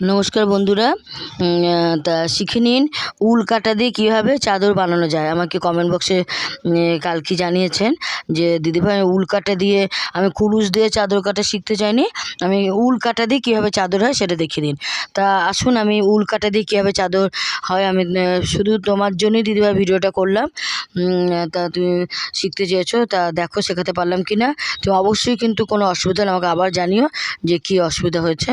নমস্কার বন্ধুরা। তা শিখে নিন। উল কাটা দিয়ে কীভাবে চাদর বানানো যায়? আমাকে কমেন্ট বক্সে কালকে জানিয়েছেন যে দিদিভাই উল কাটা দিয়ে আমি কুরুশ দিয়ে চাদর কাটা শিখতে চাইনি। আমি উল কাটা দিয়ে কীভাবে চাদর হয় সেটা দেখিয়ে দিন। তা আসুন, আমি উল কাটা দিয়ে কীভাবে চাদর হয়, আমি শুধু তোমার জন্যই দিদিভাই ভিডিওটা করলাম। তা তুমি শিখতে চেয়েছো, তা দেখো শেখাতে পারলাম কি না তুমি অবশ্যই কিন্তু কোনো অসুবিধা আমাকে আবার জানিও যে কী অসুবিধা হয়েছে।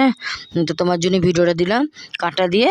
তো তোমার জন্য ভিডিওটা দিলাম। কাটা দিয়ে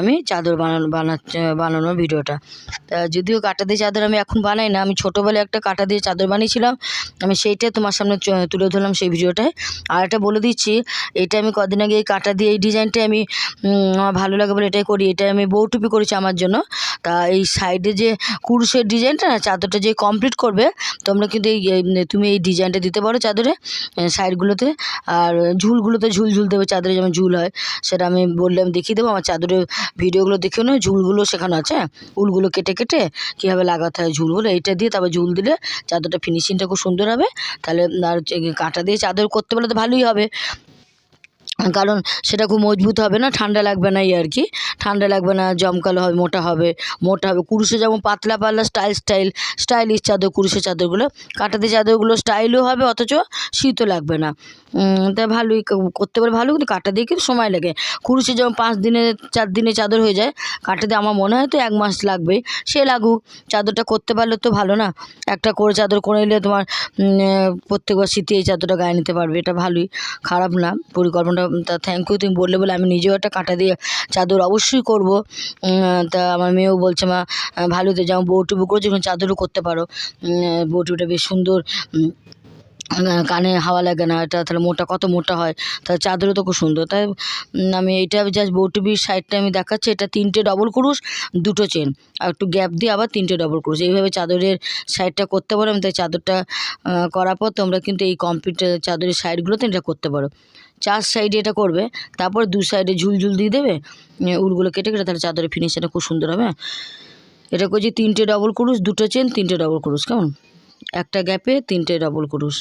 আমি চাদর বানানো, বানাচ্ছে বানানোর ভিডিওটা। তা যদিও কাটা দিয়ে চাদর আমি এখন বানাই না, আমি ছোটোবেলায় একটা কাটা দিয়ে চাদর বানিয়েছিলাম, আমি সেইটাই তোমার সামনে তুলে ধরলাম সেই ভিডিওটায়। আর একটা বলে দিচ্ছি, এটা আমি কদিন আগে এই কাটা দিয়ে এই ডিজাইনটাই আমি আমার ভালো লাগে বলে এটাই করি এটা আমি বউটুপি করেছি আমার জন্য। তা এই সাইডে যে কুরুশের ডিজাইনটা না, চাদরটা যে কমপ্লিট করবে, তোমরা কিন্তু এই তুমি এই ডিজাইনটা দিতে পারো চাদরে সাইডগুলোতে, আর ঝুলগুলোতে ঝুল ঝুল দেবে, চাদরে যেমন ঝুল হয়, সেটা আমি বললাম দেখিয়ে দেবো, আমার চাদরের ভিডিওগুলো দেখেও না ঝুলগুলো শেখানো আছে? উলগুলো কেটে কেটে কীভাবে লাগাতে হয় ঝুলগুলো এইটা দিয়ে তারপর ঝুল দিলে চাদরটা ফিনিশিংটা খুব সুন্দর হবে তাহলে আর কাঁটা দিয়ে চাদর করতে পারলে তো ভালোই হবে কারণ সেটা খুব মজবুত হবে না, ঠান্ডা লাগবে না এই আর কি। ঠান্ডা লাগবে না, জমকালো হবে, মোটা হবে মোটা হবে। কুরুশে যেমন পাতলা পাতলা স্টাইল স্টাইল স্টাইলিশ চাদর কুরুশের চাদরগুলো। কাটাতে চাদরগুলো স্টাইলও হবে, অথচ শীতও লাগবে না। তা ভালোই করতে পারে, ভালো কিন্তু কাটা দিয়ে কিন্তু সময় লাগে। কুরুশে যেমন পাঁচ দিনে, চার দিনে চাদর হয়ে যায়, কাটাতে আমার মনে হয় তো এক মাস লাগবে সে লাগুক, চাদরটা করতে পারলে তো ভালো না। একটা করে চাদর করে নিলে তোমার প্রত্যেকবার শীতে এই চাদরটা গায়ে নিতে পারবে, এটা ভালোই। খারাপ না, পরিকল্পনাটা তা থ্যাংক ইউ তুমি বললে বলে আমি নিজেও একটা কাঁটা দিয়ে চাদর অবশ্যই করব। তা আমার মেয়েও বলছে, মা ভালো তো, যেমন বউটুবু করেছ চাদরও করতে পারো। বউটুবিটা বেশ সুন্দর কানে হাওয়া লাগে না, এটা তাহলে মোটা, কত মোটা হয় তাহলে চাদরও তো খুব সুন্দর। তাই আমি এইটা জাস্ট বউটুবির সাইডটা আমি দেখাচ্ছি, এটা তিনটে ডবল ক্রুশ দুটো চেন। আর একটু গ্যাপ দিয়ে আবার তিনটে ডবল ক্রুশ এইভাবে চাদরের সাইডটা করতে পারো, আমি তাই চাদরটা করার পর তোমরা কিন্তু এই কমপ্লিট চাদরের সাইডগুলোতে এটা করতে পারো। চার সাইডে এটা করবে, তারপর দু সাইডে ঝুল ঝুল দিয়ে দেবে উলগুলো কেটে কেটে তাহলে চাদরের ফিনিশিংটা খুব সুন্দর হবে এটা করছি তিনটে ডবল ক্রুশ দুটো চেন তিনটে ডবল ক্রুশ কেমন? একটা গ্যাপে তিনটে ডবল ক্রুশ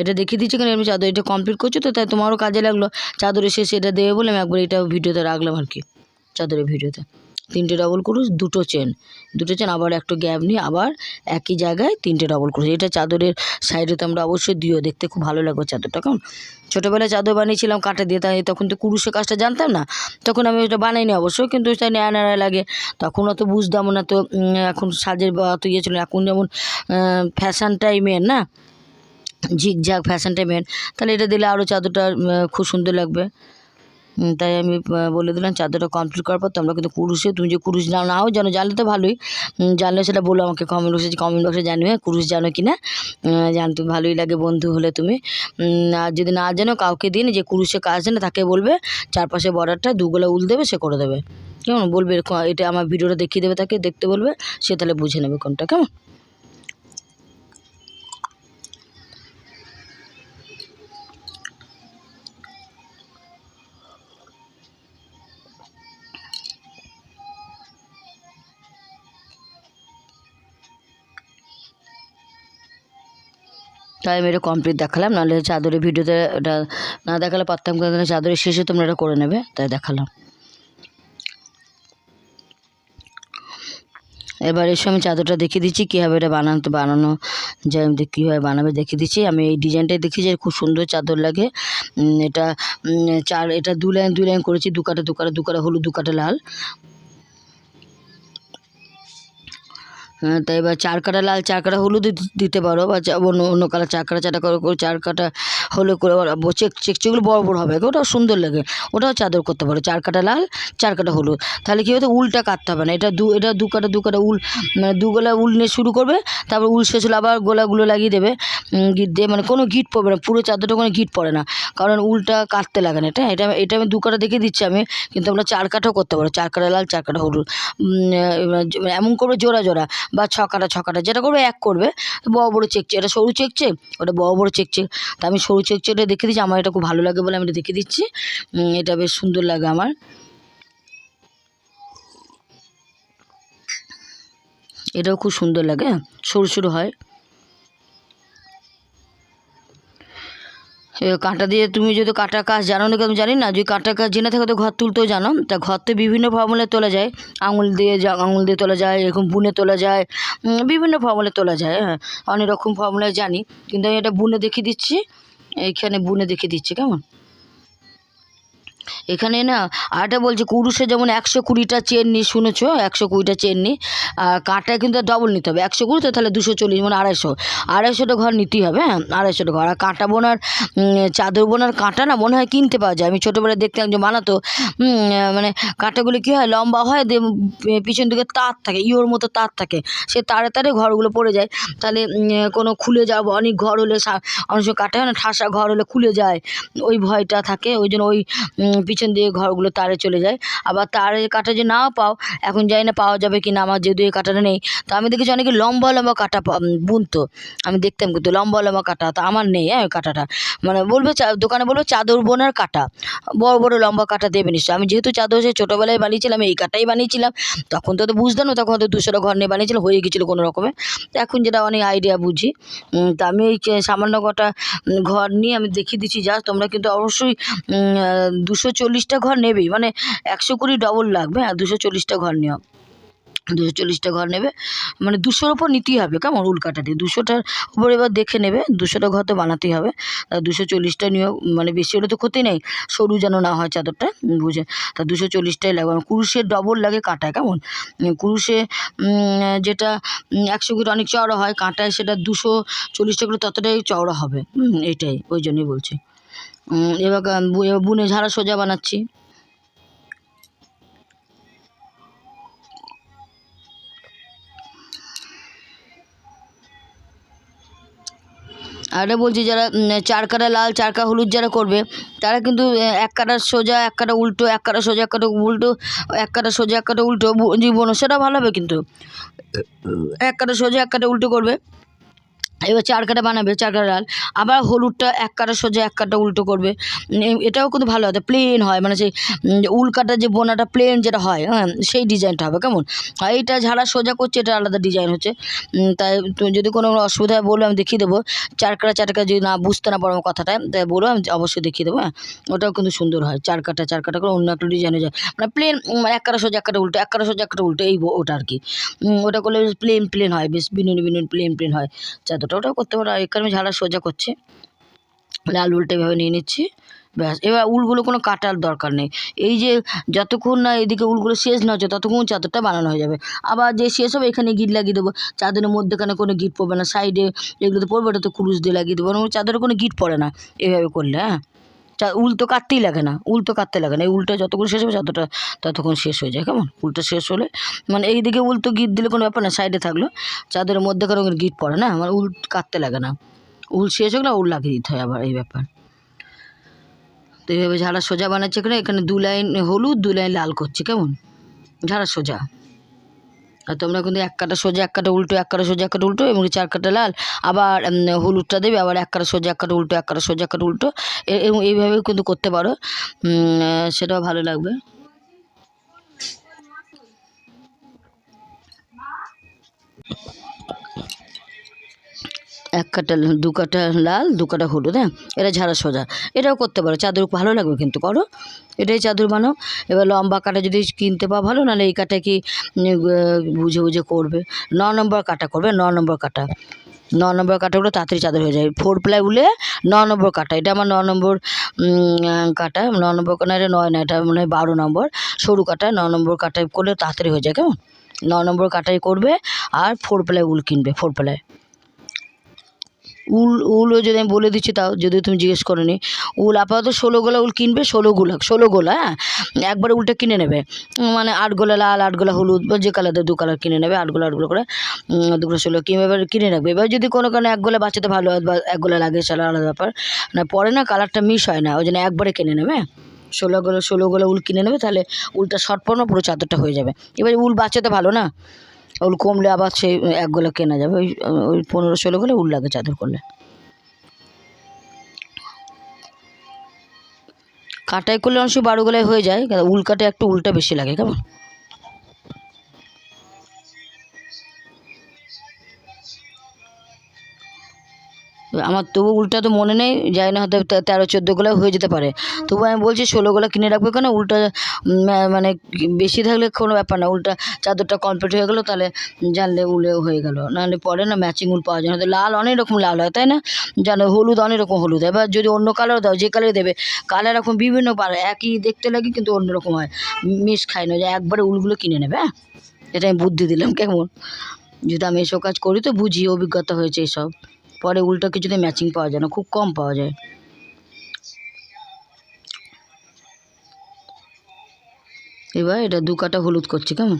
এটা দেখিয়ে দিচ্ছি কেন? আমি চাদর এটা কমপ্লিট করছ তো, তাই তোমারও কাজে লাগল। চাদরের শেষে এটা দেবে বলে আমি একবার এটা ভিডিওতে রাখলাম আর কি, চাদরের ভিডিওতে তিনটে ডবল ক্রুশ দুটো চেন দুটো চেন আবার একটু গ্যাপ নিয়ে আবার একই জায়গায় তিনটে ডবল ক্রুশ এটা চাদরের সাইডে তো আমরা অবশ্যই দিও, দেখতে খুব ভালো লাগবে চাদরটা, কেমন? ছোটোবেলায় চাদর বানিয়েছিলাম কাটা দিয়ে, তাই তখন তো কুরুশের কাজটা জানতাম না। তখন আমি ওটা বানাইনি অবশ্যই কিন্তু সেটা নেড়া নেড়া লাগে। তখন অত বুঝতাম না তো এখন সাজের অত ইয়ে ছিল এখন যেমন ফ্যাশনটাই মেন না? ঝিকঝাক ফ্যাশনটা মেন তাহলে এটা দিলে আরও চাদরটা খুব সুন্দর লাগবে। তাই আমি বলে দিলাম চাদরটা কমপ্লিট করার পর তোমরা কিন্তু কুরুশে তুমি যে কুরুশ নাও নাও জানো জানলে তো ভালোই। জানলে সেটা বলো আমাকে কমেন্ট বক্সে কমেন্ট বক্সে জানিও হ্যাঁ, কুরুশ জানো কি না? জানতে ভালোই লাগে বন্ধু হলে তুমি। আর যদি না জানো কাউকে দিন যে কুরুশে কাজ জানে তাকে বলবে চারপাশে বর্ডারটা দুগুলো উল দেবে সে করে দেবে। কেমন? বলবে এটা আমার ভিডিওটা দেখিয়ে দেবে তাকে দেখতে বলবে সে তাহলে বুঝে নেবে কোনটা কেমন? তাই আমি এটা কমপ্লিট দেখালাম, নাহলে চাদরের ভিডিওতে এটা না দেখালে পারতাম কেন চাদরের শেষে তোমরা এটা করে নেবে, তাই দেখালাম। এবার এসে আমি চাদরটা দেখিয়ে দিচ্ছি, কীভাবে এটা বানাতে বানানো যায় কীভাবে বানাবে, দেখিয়ে দিচ্ছি। আমি এই ডিজাইনটাই দেখি যে খুব সুন্দর চাদর লাগে। এটা চার, এটা দু লাইন দু লাইন করেছি, দু কাটা দু কাটা দু কাটা হলুদ, দু কাটা লাল। হ্যাঁ, তাই এবার চার কাটা লাল চার কাটা হলুদ দিতে পারো বা অন্য অন্য কালার চার কাটা চারটা করে করে চার কাটা হলুদ করে চেক চেক চেকগুলো বড় বড় হবে ওটাও সুন্দর লাগে ওটাও চাদর করতে পারো চার কাটা লাল চার কাটা হলুদ তাহলে কী হতো উলটা কাটতে হবে না এটা দু এটা দু কাটা দু কাটা উল মানে দু গোলা উল নিয়ে শুরু করবে তারপর উল শেষ হলে আবার গোলাগুলো লাগিয়ে দেবে গিট দিয়ে মানে কোনো গিট পড়বে না পুরো চাদরটা কোনো গিট পড়ে না কারণ উলটা কাটতে লাগে না এটা এটা এটা আমি দু কাটা দেখে দিচ্ছি আমি কিন্তু আমরা চার কাটাও করতে পারো চার কাটা লাল চার কাটা হলুদ এবার এমন করবে জোড়া জোড়া বা ছ কাটা ছ কাটা যেটা করবে এক করবে। বড় বড় চেকচে এটা সরু চেকচে ওটা বড় বড় চেকচে। তা আমি সরু চেকচেটা দেখে দিচ্ছি আমার এটা খুব ভালো লাগে বলে আমি এটা দেখে দিচ্ছি। এটা বেশ সুন্দর লাগে আমার। এটাও খুব সুন্দর লাগে হ্যাঁ, সরু সরু হয়। কাঁটা দিয়ে তুমি যদি কাঁটা কাজ জানো না আমি জানি না, যদি কাঁটা কাজ জেনে থাকো তো ঘর তুলতেও জানো। তা ঘর তো বিভিন্ন ফর্মুলে তোলা যায়। আঙুল দিয়ে আঙুল দিয়ে তোলা যায়, এরকম বুনে তোলা যায় বিভিন্ন ফর্মুলে তোলা যায় হ্যাঁ। অনেক রকম ফর্মুলায় জানি, কিন্তু আমি এটা বুনে দেখিয়ে দিচ্ছি, এইখানে বুনে দেখিয়ে দিচ্ছি, কেমন? এখানে না আরেকটা বলছি কুরুষে যেমন একশো কুড়িটা চেন নি শুনেছো? একশো কুড়িটা চেন নি। আর কাঁটায় কিন্তু ডবল নিতে হবে। একশো কুড়ি তো তাহলে দুশো চল্লিশ মানে আড়াইশো। আড়াইশোটা ঘর নিতেই হবে হ্যাঁ? আড়াইশোটা ঘর। আর কাঁটা বোনার চাদর বোনার কাঁটা না মনে হয় কিনতে পাওয়া যায়। আমি ছোটোবেলায় দেখতাম যে বানাতো মানে কাঁটাগুলি কী হয় লম্বা হয় উম, পিছন দিকে তার থাকে ইয়োর মতো তার থাকে। সে তারে তারে ঘরগুলো পড়ে যায়। তাহলে কোনো খুলে যাব অনেক ঘর হলে অনেক সময় কাটা হয় না ঠাসা ঘর হলে খুলে যায়। ওই ভয়টা থাকে ওই জন্য ওই পিছন দিয়ে ঘরগুলো তারে চলে যায়। আবার তারে কাটা যে নাও পাও, এখন জানি না পাওয়া যাবে কি না আমার যেহেতু এই কাটাটা নেই। তো আমি দেখেছি অনেকে লম্বা লম্বা কাটা বুনতো। আমি দেখতাম কিন্তু লম্বা লম্বা কাটা, তো আমার নেই হ্যাঁ কাটাটা। মানে বলবে দোকানে বলবে চাদর বোনার কাটা। বড় বড় লম্বা কাটা দেবে নিশ্চয় আমি যেহেতু চাদর সে ছোটোবেলায় বানিয়েছিলাম, এই কাটাই বানিয়েছিলাম, তখন তো তো বুঝতাম না, তখন তো দুশোটা ঘর নিয়ে বানিয়েছিলাম হয়ে গেছিল কোনো রকমে। এখন যেটা অনেক আইডিয়া বুঝি। তা আমি এই সামান্য কটা ঘর নিয়ে আমি দেখিয়ে দিচ্ছি, যা তোমরা কিন্তু অবশ্যই দুশো চল্লিশটা ঘর নেবেই মানে একশো কুড়ি ডবল লাগবে হ্যাঁ দুশো চল্লিশটা ঘর নেওয়া। দুশো চল্লিশটা ঘর নেবে মানে দুশোর ওপর নিতেই হবে কেমন উল্কাটা দিয়ে দুশোটার উপর এবার দেখে নেবে দুশোটা ঘর তো বানাতেই হবে। তা দুশো চল্লিশটা নিয়েও মানে বেশি হলে তো ক্ষতি নেই সরু যেন না হয় চাদরটা বুঝে। তা দুশো চল্লিশটাই লাগবে মানে কুরুশের ডবল লাগে কাঁটায় কেমন? কুরুশে যেটা একশো কুড়ি অনেক চওড়া হয় কাঁটায় সেটা দুশো চল্লিশটা করে ততটাই চওড়া হবে হুম, এইটাই ওই জন্যই বলছি। এবার বুনে ঝাড়া সোজা বানাচ্ছি। আরে বলছি যারা চার কাটা লাল, চার কাটা হলুদ যারা করবে, তারা কিন্তু এক কাটা সোজা, এক কাটা উল্টো, এক কাটা সোজা, এক কাটা উল্টো, এক কাটা সোজা, এক কাটা উল্টো জীবন সেটা ভালো হবে কিন্তু। এক কাটা সোজা, এক কাটা উল্টো করবে। এবার চার কাটা বানাবে চার কাটা ডাল। আবার হলুদটা এক কাটা সোজা এক কাটা উল্টো করবে। এটাও কিন্তু ভালো হয়। প্লেন হয় মানে সেই উম, উল কাটা যে বোনাটা প্লেন যেটা হয় হ্যাঁ সেই ডিজাইনটা হবে কেমন? আর এইটা ঝাড়া সোজা করছে এটা আলাদা ডিজাইন হচ্ছে। তাই যদি কোনো অসুবিধা হয় বলো আমি দেখিয়ে দেবো। চার কাটা চার কাটা যদি না বুঝতে না পারো আমার কথাটা তাই বলো আমি অবশ্যই দেখিয়ে দেবো হ্যাঁ। ওটাও কিন্তু সুন্দর হয় চার কাটা চার কাটা করে অন্য একটা ডিজাইন হয়ে যায়। মানে প্লেন এক কাটা সোজা এক কাটা উল্টো এক কাটা সোজা এক কাটা উল্টো এই ওটা আর কি। ওটা করলে প্লেন প্লেন হয় বেশ বিনুন বিনুন প্লেন প্লেন হয় চাদরটা ওটাও করতে পারো। এখানে আমি ঝাড়া সোজা করছি। লাল উলটা এভাবে নিয়ে নিচ্ছি। ব্যাস। এবার উলগুলো কোনো কাটার দরকার নেই। এই যে যতক্ষণ না এদিকে উলগুলো শেষ না হচ্ছে, ততক্ষণ চাদরটা বানানো হয়ে যাবে। আবার যে শেষ হবে, এখানে গিট লাগিয়ে দেবো। চাদরের মধ্যেখানে কোনো গিট পড়বে না। সাইডে এগুলোতে পড়বে ওটা তো কুরুশ দিয়ে লাগিয়ে দেবো। চাদরে কোনো গিট পড়ে না। এভাবে করলে হ্যাঁ? চা- উল তো কাটতেই লাগে না উল তো কাটতে লাগে না। এই উলটা যতক্ষণ শেষ হবে চাদরটা ততক্ষণ শেষ হয়ে যায়, কেমন? উলটা শেষ হলে মানে এইদিকে উল তো গিট দিলে কোনো ব্যাপার না, সাইডে থাকল। চাদরের মধ্যেখানে কোনো গিট পড়ে না মানে উল কাটতে লাগে না। উল শেষ হোক না, উল লাগিয়ে দিতে হয় আবার এই ব্যাপার। তো এইভাবে ঝাড়া সোজা বানাচ্ছে এখানে এখানে দু লাইন হলুদ, দু লাইন লাল করছে, কেমন? ঝাড়া সোজা। আর তোমরা কিন্তু এক কাটা সোজা, এক কাটা উল্টো, এক কাটা সোজা, এক কাটা উল্টো এবং চার কাটা লাল। আবার হলুদটা দেবে, আবার এক কাটা সোজা, এক কাটা উল্টো, এক কাটা সোজা, এক কাটা উল্টো। এবং এইভাবেও কিন্তু করতে পারো। সেটাও ভালো লাগবে। এক কাটা দু কাটা লাল দু কাটা হলুদ হ্যাঁ? এটা ঝাড়া সোজা। এটাও করতে পারো। চাদর ভালো লাগবে কিন্তু, করো। এটাই চাদর বানাও। এবার লম্বা কাটা যদি কিনতে পাও ভালো, নাহলে এই কাটা কি বুঝে বুঝে করবে। ন নম্বর কাটা করবে, ন নম্বর কাটা। ন নম্বর কাটাগুলো তাড়াতাড়ি চাদর হয়ে যায়। ফোর প্লাই উলে ন নম্বর কাটা। এটা আমার ন নম্বর কাটা। ন নম্বর না, এটা নয় না, এটা মনে হয় বারো নম্বর। সরু কাটা, ন নম্বর কাটাই করলে তাড়াতাড়ি হয়ে যায়, কেমন? ন নম্বর কাটাই করবে আর ফোর প্লাই উল কিনবে, ফোর প্লাই। উল উলও যদি আমি বলে দিচ্ছি তাও যদি তুমি জিজ্ঞেস করো নি উল আপাতত ষোলো গোলা উল কিনবে ষোলো গোলা ষোলো গোলা হ্যাঁ? একবারে উলটা কিনে নেবে। মানে আট গোলা লাল আট গোলা হলুদ বা যে কালার দু কালার কিনে নেবে আট গোলা আট গোলা করে উম, দু গোলা ষোলো কিনে এবার কিনে রাখবে। এবার যদি কোনো কারণে এক গোলা বাঁচাতে ভালো হয় বা এক গোলা লাগে সেটা আলাদা ব্যাপার। না পরে না কালারটা মিস হয় না ওই জন্য একবারে কিনে নেবে হ্যাঁ? ষোলো গোলা ষোলো গোলা উল কিনে নেবে তাহলে উলটা শর্ট পড়বে পুরো চাদরটা হয়ে যাবে। এবার উল বাঁচাতে ভালো না? উল কমলে আবার সেই এক গোলা কেনা যাবে। ওই ওই পনেরো ষোলো গোলা উল লাগে চাদর করলে। কাটাই করলে অংশ বারো গোলায় হয়ে যায় উল কাটে একটু উলটা বেশি লাগে, কেমন? আমার তবু উল্টা তো মনে নেই, জানি না হয়তো তেরো চোদ্দ গোলা হয়ে যেতে পারে। তবু আমি বলছি ষোলো গোলা কিনে রাখব কেন? উল্টা মানে বেশি থাকলে কোনো ব্যাপার না, উল্টা চাদরটা কমপ্লিট হয়ে গেলো, তাহলে জানলে উলেও হয়ে গেল। নাহলে পরে না ম্যাচিং উল পাওয়া যায় না। লাল অনেক রকম লাল হয়, তাই না? জানো, হলুদ অনেক রকম হলুদ। হয় এবার যদি অন্য কালার দাও, যে কালার দেবে কালার এখন বিভিন্ন পারে একই দেখতে লাগে, কিন্তু অন্যরকম হয়। মিস খায় না, যে একবারে উলগুলো কিনে নেবে হ্যাঁ? এটা আমি বুদ্ধি দিলাম, কেমন? যদি আমি এসব কাজ করি তো বুঝি, অভিজ্ঞতা হয়েছে এসব। পরে উল্টো কিছুতে ম্যাচিং পাওয়া যায় না, খুব কম পাওয়া যায়। এবার এটা দু কাটা হলুদ করছি, কেমন?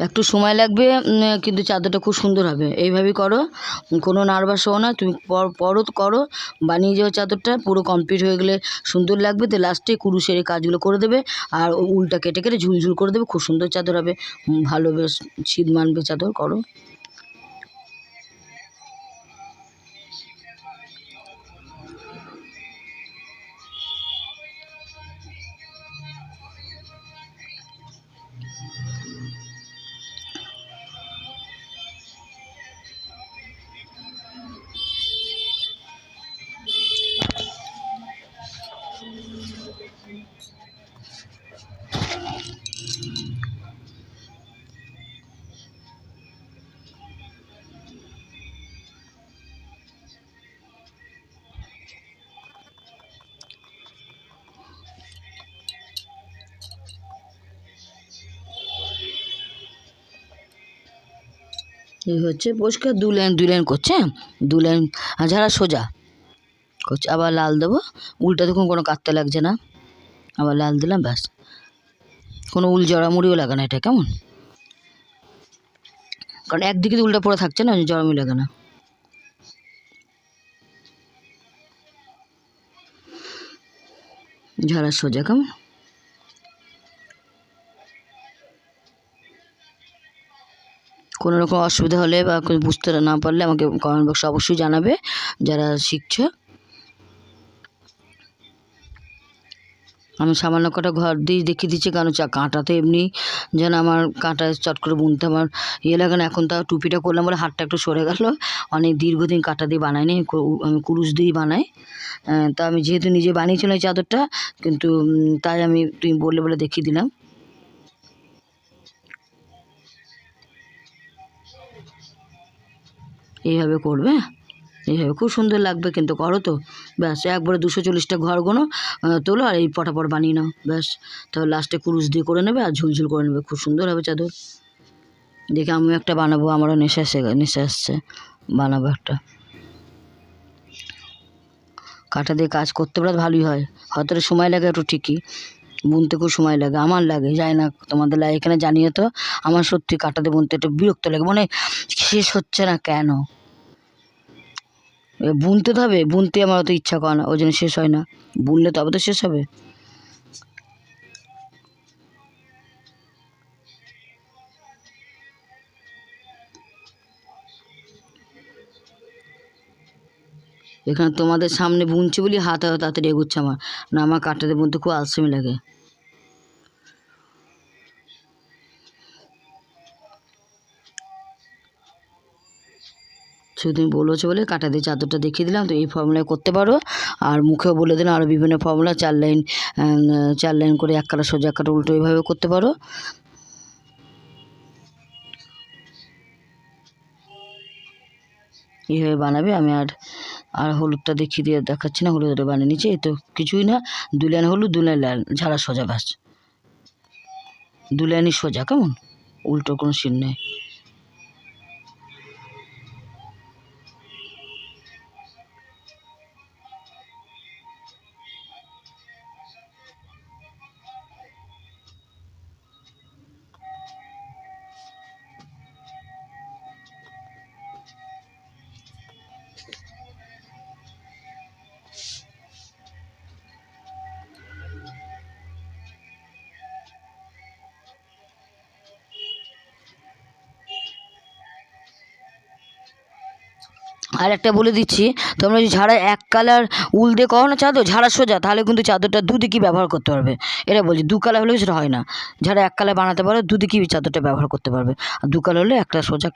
একটু সময় লাগবে কিন্তু চাদরটা খুব সুন্দর হবে। এইভাবেই করো, কোনো নার্ভাস হও না, তুমি পর- পরো করো, বানিয়ে যাও চাদরটা, পুরো কমপ্লিট হয়ে গেলে সুন্দর লাগবে। তো লাস্টে কুরুশের এই কাজগুলো করে দেবে, আর উলটা কেটে কেটে ঝুলঝুল করে দেবে, খুব সুন্দর চাদর হবে। ভালো বেশ ছিদ মানবে চাদর, করো। হচ্ছে পরিষ্কার দু লাইন দু লাইন করছে হ্যাঁ? দু লাইন যারা সোজা করছে, আবার লাল দেবো। উলটা দেখুন কোনো কাটতে লাগছে না। আবার লাল দিলাম, ব্যাস। কোনো উল জড়ামুড়িও লাগে না এটা, কেমন? কারণ একদিকে তো উল্টা পড়ে থাকছে না জড়ামুড়ি লাগে না। ঝাড়া সোজা, কেমন? কোনো রকম অসুবিধা হলে বা বুঝতে না পারলে আমাকে কমেন্ট বক্সে অবশ্যই জানাবে, যারা শিখছে। আমি সামান্য কটা ঘর দিয়ে দেখিয়ে দিচ্ছি, কারণ চা কাঁটা তো এমনি যেন আমার কাঁটা চট করে বুনতে আমার ইয়ে লাগে না। এখন তো টুপিটা করলাম বলে হাতটা একটু সরে গেল। অনেক দীর্ঘদিন কাঁটা দিয়ে বানাইনি আমি কুরুশ দিয়েই বানাই। তা আমি যেহেতু নিজে বানিয়েছিলাম চাদরটা, কিন্তু তাই আমি তুমি বললে বলে দেখিয়ে দিলাম। এইভাবে করবে এইভাবে খুব সুন্দর লাগবে কিন্তু করো তো। ব্যাস, একবারে দুশো চল্লিশটা ঘর গোনো তোলো আর এই পটাপট বানিয়ে নাও, ব্যাস। তাহলে লাস্টে কুরুশ দিয়ে করে নেবে আর ঝুলঝুল করে নেবে, খুব সুন্দর হবে চাদর। দেখে আমিও একটা বানাবো, আমারও নেশা এসে নেশা আসছে, বানাবো একটা। কাঁটা দিয়ে কাজ করতে পারলে ভালোই হয়, হয়তো সময় লাগে একটু ঠিকই। বুনতে খুব সময় লাগে, আমার লাগে যাই না তোমাদের লাগে। এখানে জানিও তো, আমার সত্যি কাটাতে বুনতে একটু বিরক্ত লাগে মানে শেষ হচ্ছে না কেন? বুনতে তো হবে, বুনতে আমার অত ইচ্ছা করে না, ওই জন্য শেষ হয় না। বুনলে তবে তো শেষ হবে। এখানে তোমাদের সামনে বুনছি বলি হাত তাড়াতাড়ি এগুচ্ছে আমার। না, আমার কাটাতে বুনতে খুব আলসেমি লাগে। শুধু তুমি বলেছ বলে কাটা দিয়ে চাদরটা দেখিয়ে দিলাম, তো এই ফর্মুলায় করতে পারো। আর মুখেও বলে দিলাম আরও বিভিন্ন ফর্মুলা চার লাইন চার লাইন করে এক কাটা সোজা, এক কাটা উল্টো এইভাবে করতে পারো। এইভাবে বানাবে, আমি আর আর হলুদটা দেখিয়ে দিয়ে দেখাচ্ছি না, হলুদটা বানিয়ে এই তো কিছুই না দু লাইন হলুদ দু লাইন ঝাড়া সোজা ব্যাস। দু লাইনই সোজা, কেমন? উল্টো কোনো সিন নেই। আর একটা বলে দিচ্ছি, তোমরা যদি ঝাড়া এক কালার উল দিয়ে করো না চাদর, ঝাড়া সোজা, তাহলে কিন্তু চাদরটা দুদিকই ব্যবহার করতে পারবে। এটা বলছি, দু কালার হলেও সেটা হয় না। ঝাড়া এক কালার বানাতে পারো, দুদিকই চাদরটা ব্যবহার করতে পারবে। আর দু কালার হলে একটা সোজা